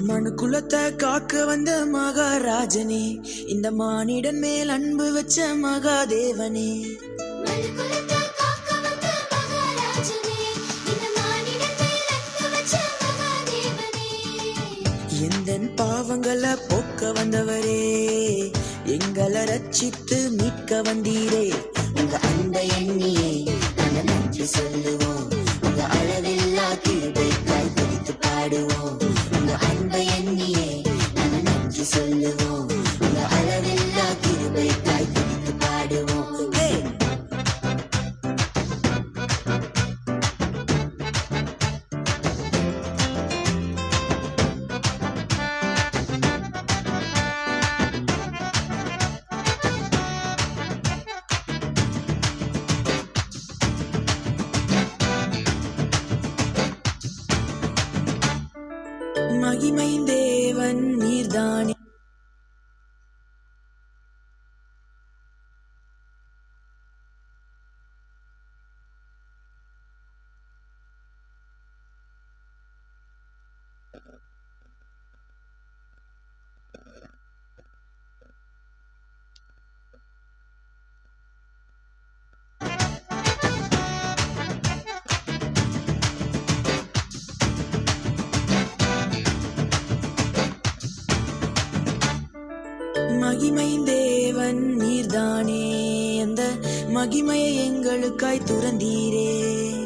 மனு குலத்தை காக்க வந்த மகாராஜனே இந்த மானிடன் மேல் அன்பு வச்ச மகாதேவனே. எந்த பாவங்களை போக்க வந்தவரே எங்களை ரட்சித்து மீட்க வந்தீரே. உங்க அந்த எண்ணியே நாங்க நன்றி சொல்லுவோம். உங்க அளவில்லா கிருபை கை பாடுவோம். அந்த அன்பை எண்ணியே மகிமை தேவன் நீர்தானே. அந்த மகிமையை எங்களுக்காய் துறந்தீரே.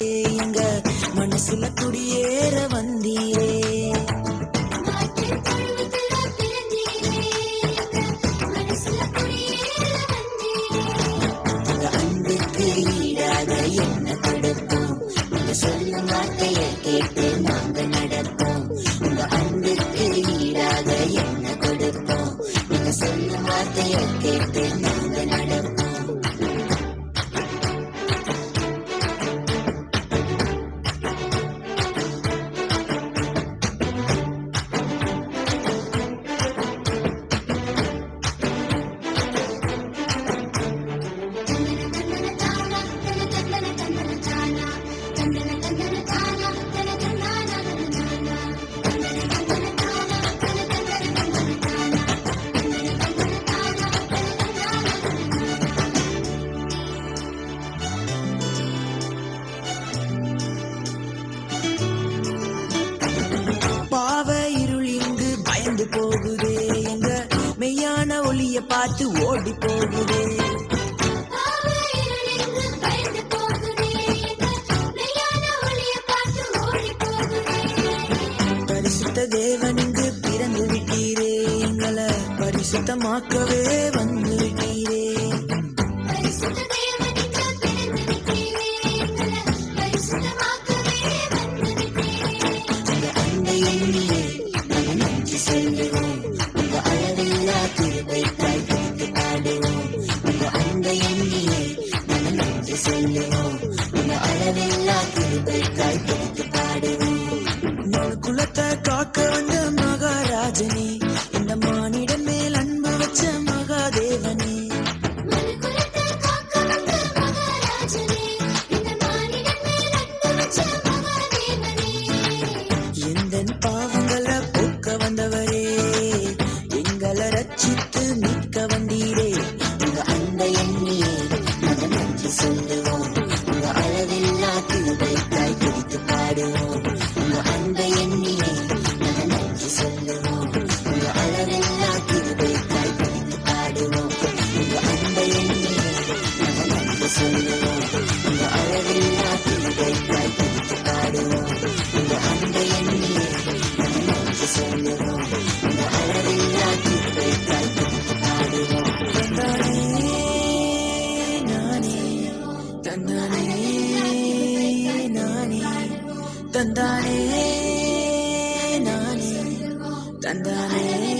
எங்க மனசுல குடியேற வந்தீரே. அன்புக்கு ஈடாக என்ன கொடுப்போம் நீங்க சொல்லும் வார்த்தையை கேட்டு நாங்க நடப்போம். உங்க அன்புக்கு ஈடாக என்ன கொடுப்போம்? நீங்க சொல்லும் வார்த்தையை கேட்டு பார்த்து ஓடி போகிறேன் பரிசுத்த தேவன் இங்கு பிறந்து விட்டீரே. எங்களை பரிசுத்தமாக்கவே வந்து விட்டீரே. அன்னை அளவில்லா கிருபைக்காய் குலத்தை காக்க வந்த மகாராஜனே တန်တာနေနာနေတန်တာနေ